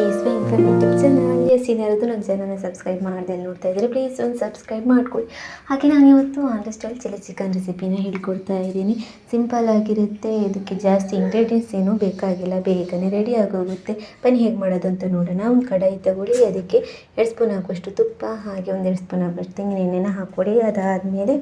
ಕೇಸ್ವೆ informative channel ಎಸ್ ಇನ್ಯಾರದು ನನ್ನ ಚಾನಲ್ನ ಸಬ್ಸ್ಕ್ರೈಬ್ ಮಾಡದೆ ನೋಡ್ತಾ ಇದ್ದರೆ ಪ್ಲೀಸ್ ಒಂದು ಸಬ್ಸ್ಕ್ರೈಬ್ ಮಾಡ್ಕೊಳ್ಳಿ ಹಾಗೆ ನಾನು ಇವತ್ತು ಆಂಧ್ರ ಸ್ಟೈಲ್ ಚಿಲ್ಲಿ ಚಿಕನ್ ರೆಸಿಪಿನ ಹೇಳ್ಕೊಡ್ತಾ ಇದ್ದೀನಿ. ಸಿಂಪಲ್ ಆಗಿರುತ್ತೆ, ಇದಕ್ಕೆ ಜಾಸ್ತಿ ಇಂಗ್ರೀಡಿಯೆಂಟ್ಸ್ ಏನೂ ಬೇಕಾಗಿಲ್ಲ, ಬೇಗನೆ ರೆಡಿ ಆಗೋಗುತ್ತೆ. ಬನ್ನಿ, ಹೇಗೆ ಮಾಡೋದು ಅಂತ ನೋಡೋಣ. ಒಂದು ಕಡಾಯಿ ತಗೊಳ್ಳಿ, ಅದಕ್ಕೆ ಎರಡು ಸ್ಪೂನ್ ಹಾಕುವಷ್ಟು ತುಪ್ಪ, ಹಾಗೆ ಒಂದು ಎರಡು ಸ್ಪೂನ್ ಹಾಕುವಷ್ಟು ತೆಂಗಿನ ಎಣ್ಣೆನ ಹಾಕ್ಕೊಡಿ. ಅದಾದಮೇಲೆ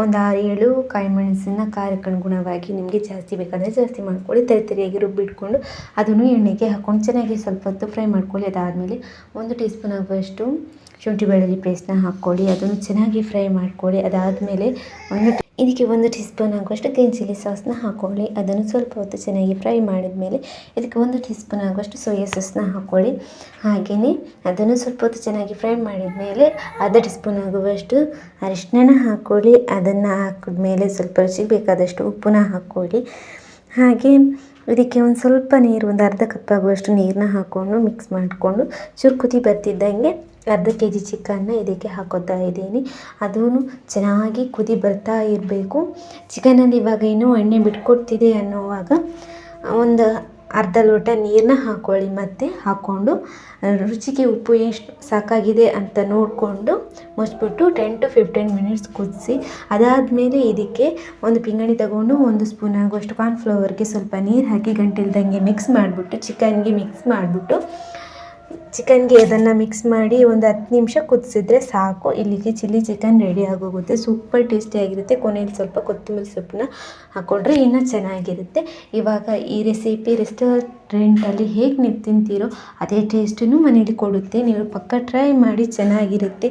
ಒಂದು ಆರು ಏಳು ಕಾಯಿ ಮೆಣಸನ್ನ ಖಾರಕ್ಕೆ ಅನುಗುಣವಾಗಿ ನಿಮಗೆ ಜಾಸ್ತಿ ಬೇಕಾದರೆ ಜಾಸ್ತಿ ಮಾಡ್ಕೊಳ್ಳಿ. ತರಿ ತರಿಯಾಗಿ ರುಬ್ಬಿಟ್ಕೊಂಡು ಅದನ್ನು ಎಣ್ಣೆಗೆ ಹಾಕ್ಕೊಂಡು ಚೆನ್ನಾಗಿ ಸ್ವಲ್ಪ ಹೊತ್ತು ಫ್ರೈ ಮಾಡ್ಕೊಳ್ಳಿ. ಅದಾದಮೇಲೆ ಒಂದು ಟೀ ಸ್ಪೂನ್ ಆಗುವಷ್ಟು ಶುಂಠಿ ಬೆಳ್ಳುಳ್ಳಿ ಪೇಸ್ಟ್ನ ಹಾಕ್ಕೊಳ್ಳಿ, ಅದನ್ನು ಚೆನ್ನಾಗಿ ಫ್ರೈ ಮಾಡ್ಕೊಳ್ಳಿ. ಅದಾದಮೇಲೆ ಒಂದು ಇದಕ್ಕೆ ಒಂದು ಟೀ ಸ್ಪೂನ್ ಆಗುವಷ್ಟು ಗ್ರೀನ್ ಚಿಲ್ಲಿ ಸಾಸ್ನ ಹಾಕ್ಕೊಳ್ಳಿ. ಅದನ್ನು ಸ್ವಲ್ಪ ಹೊತ್ತು ಚೆನ್ನಾಗಿ ಫ್ರೈ ಮಾಡಿದ ಮೇಲೆ ಇದಕ್ಕೆ ಒಂದು ಟೀ ಸ್ಪೂನ್ ಆಗುವಷ್ಟು ಸೋಯಾ ಸಾಸ್ನ ಹಾಕ್ಕೊಳ್ಳಿ. ಹಾಗೆಯೇ ಅದನ್ನು ಸ್ವಲ್ಪ ಹೊತ್ತು ಚೆನ್ನಾಗಿ ಫ್ರೈ ಮಾಡಿದ ಮೇಲೆ ಅರ್ಧ ಟೀ ಸ್ಪೂನ್ ಆಗುವಷ್ಟು ಅರಿಶಿನ ಹಾಕ್ಕೊಳ್ಳಿ. ಅದನ್ನು ಹಾಕಿದ್ಮೇಲೆ ಸ್ವಲ್ಪ ರುಚಿಗೆ ಬೇಕಾದಷ್ಟು ಉಪ್ಪನ್ನ ಹಾಕ್ಕೊಳ್ಳಿ. ಹಾಗೆ ಇದಕ್ಕೆ ಒಂದು ಸ್ವಲ್ಪ ನೀರು, ಒಂದು ಅರ್ಧ ಕಪ್ ಆಗುವಷ್ಟು ನೀರನ್ನ ಹಾಕ್ಕೊಂಡು ಮಿಕ್ಸ್ ಮಾಡಿಕೊಂಡು ಚುರುಕುತಿ ಬರ್ತಿದ್ದಂಗೆ ಅರ್ಧ ಕೆ ಜಿ ಚಿಕನ್ನ ಇದಕ್ಕೆ ಹಾಕೋತಾ ಇದ್ದೀನಿ. ಅದೂ ಚೆನ್ನಾಗಿ ಕುದಿ ಬರ್ತಾ ಇರಬೇಕು. ಚಿಕನಲ್ಲಿ ಇವಾಗ ಇನ್ನೂ ಎಣ್ಣೆ ಬಿಟ್ಕೊಡ್ತಿದೆ ಅನ್ನೋವಾಗ ಒಂದು ಅರ್ಧ ಲೋಟ ನೀರನ್ನ ಹಾಕ್ಕೊಳ್ಳಿ ಮತ್ತು ಹಾಕ್ಕೊಂಡು ರುಚಿಗೆ ಉಪ್ಪು ಎಷ್ಟು ಸಾಕಾಗಿದೆ ಅಂತ ನೋಡಿಕೊಂಡು ಮುಚ್ಚಿಬಿಟ್ಟು ಟೆನ್ ಟು ಫಿಫ್ಟೀನ್ ಮಿನಿಟ್ಸ್ ಕುದಿಸಿ. ಅದಾದಮೇಲೆ ಇದಕ್ಕೆ ಒಂದು ಪಿಂಗಣಿ ತಗೊಂಡು ಒಂದು ಸ್ಪೂನ್ ಆಗುವಷ್ಟು ಕಾರ್ನ್ಫ್ಲವರ್ಗೆ ಸ್ವಲ್ಪ ನೀರು ಹಾಕಿ ಗಂಟಿಲ್ದಂಗೆ ಮಿಕ್ಸ್ ಮಾಡಿಬಿಟ್ಟು ಚಿಕನ್ಗೆ ಮಿಕ್ಸ್ ಮಾಡಿಬಿಟ್ಟು ಚಿಕನ್ಗೆ ಅದನ್ನು ಮಿಕ್ಸ್ ಮಾಡಿ ಒಂದು ಹತ್ತು ನಿಮಿಷ ಕುದಿಸಿದ್ರೆ ಸಾಕು. ಇಲ್ಲಿಗೆ ಚಿಲ್ಲಿ ಚಿಕನ್ ರೆಡಿ ಆಗೋಗುತ್ತೆ. ಸೂಪರ್ ಟೇಸ್ಟಿಯಾಗಿರುತ್ತೆ ಕೊನೆಯಲ್ಲಿ ಸ್ವಲ್ಪ ಕೊತ್ತಂಬರಿ ಸೊಪ್ಪನ್ನ ಹಾಕ್ಕೊಂಡ್ರೆ ಇನ್ನೂ ಚೆನ್ನಾಗಿರುತ್ತೆ. ಇವಾಗ ಈ ರೆಸಿಪಿ ರೆಸ್ಟೋರೆಂಟಲ್ಲಿ ಹೇಗೆ ನೀವು ತಿಂತೀರೋ ಅದೇ ಟೇಸ್ಟನ್ನು ಮನೇಲಿ ಕೊಡುತ್ತೆ. ನೀವು ಪಕ್ಕ ಟ್ರೈ ಮಾಡಿ ಚೆನ್ನಾಗಿರುತ್ತೆ.